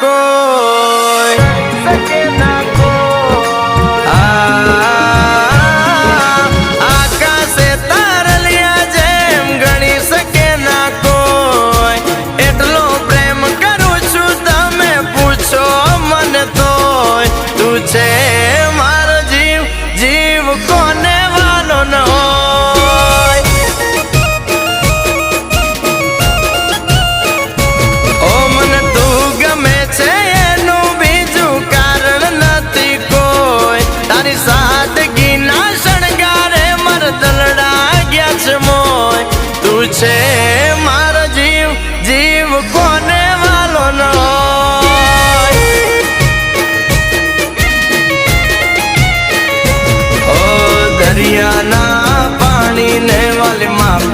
કોઈ જેમ ગણી શકે ના કોઈ. એટલો પ્રેમ કરું છું તમે પૂછો મને તો તું છે મારો જીવ જીવ કોને વાલો ન છે મારો જીવ જીવ કોને વાલો ન દરિયાના